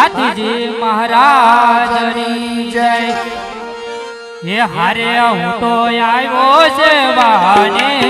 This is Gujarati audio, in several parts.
ભાતીજી મહારાજની જય. હે હારે હું તો આવ્યો છે બહાને.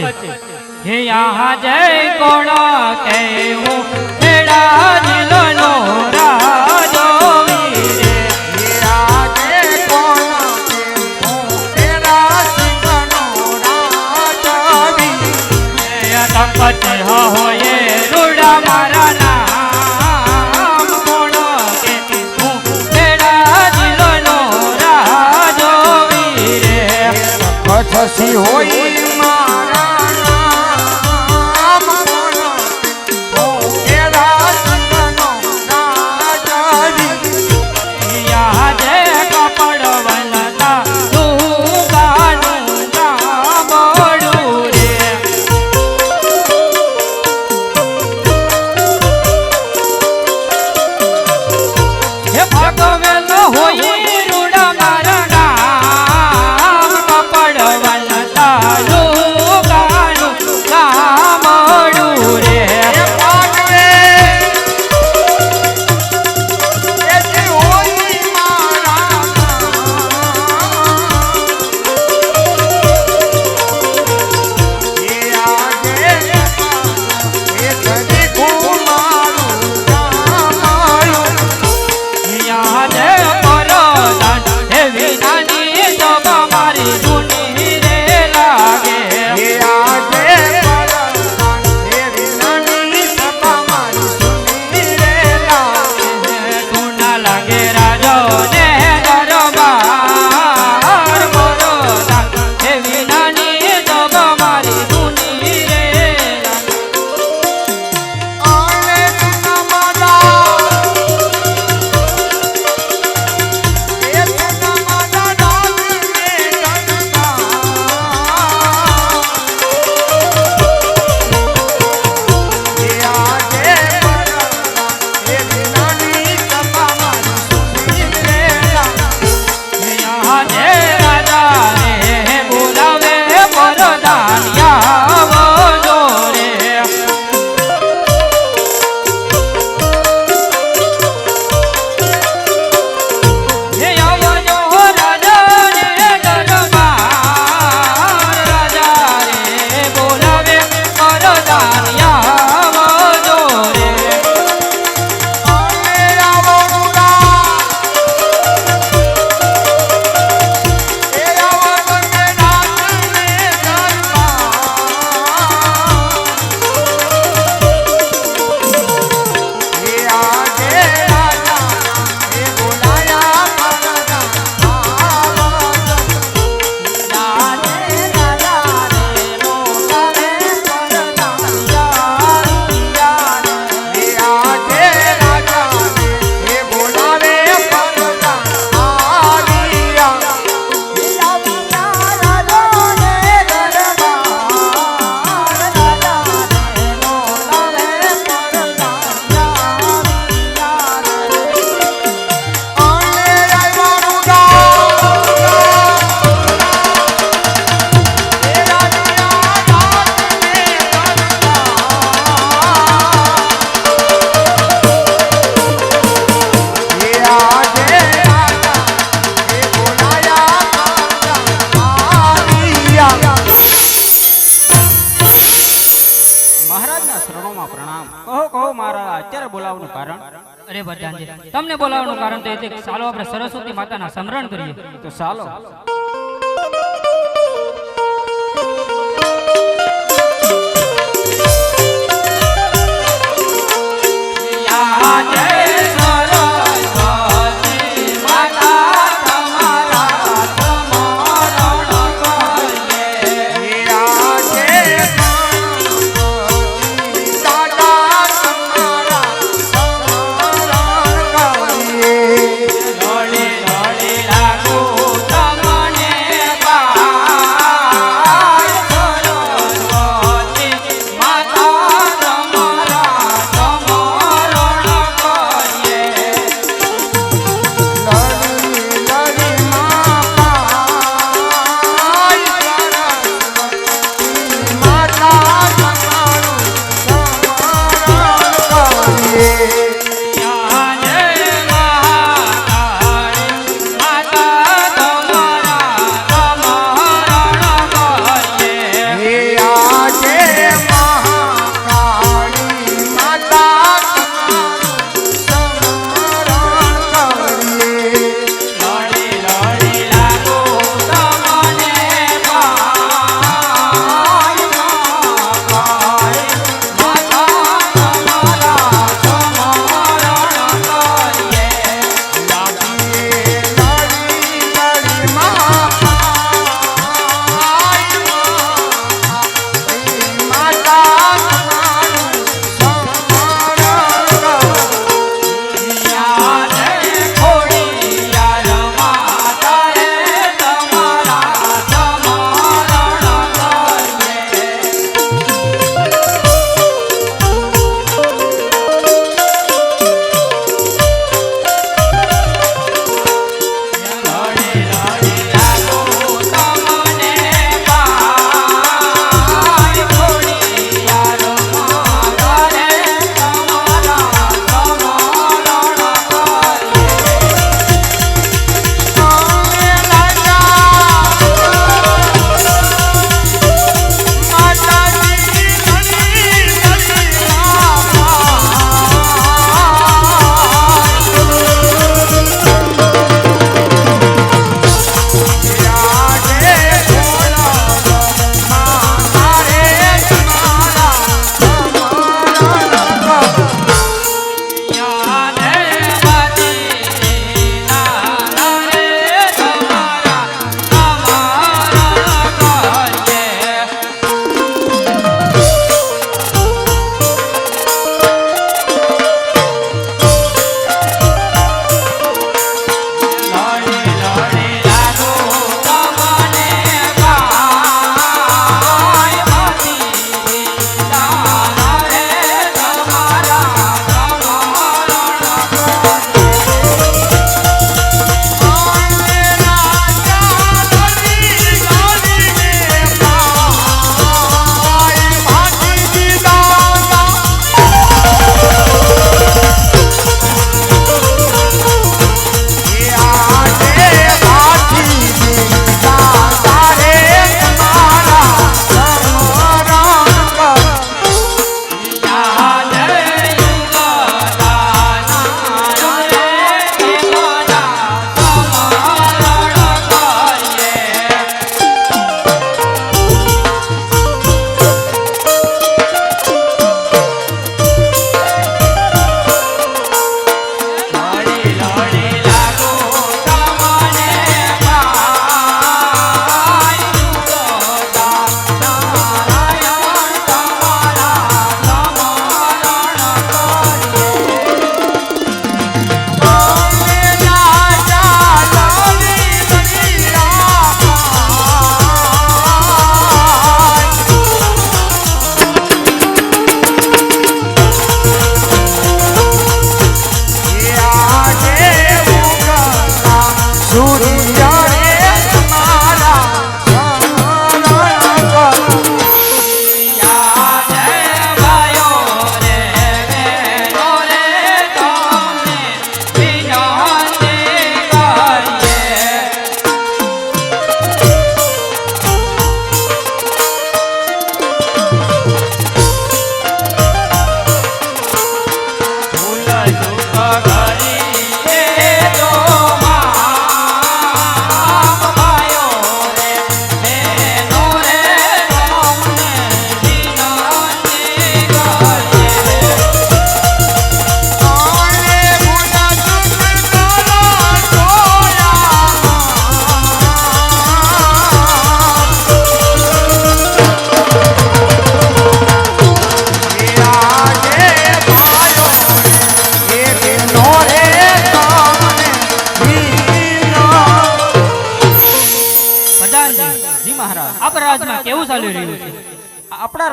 વચ્ચે હે આહા જય કોણા કે હું ખેડા જિલ્લો નો રાજો પચે હોય બોલાવવાનું કારણ તો એ છે ચાલો આપણે સરસ્વતી માતાના સ્મરણ કરીએ. તો ચાલો. જય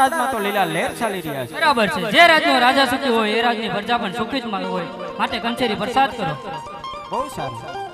રાજમાં તો લીલા લહેર ચાલી રહ્યા છે. બરાબર છે. જે રાજનો રાજા સુખી હોય એ રાજની પ્રજા પણ સુખી જ હોય. માટે કંચેરી પ્રસાદ કરો. બહુ સારું.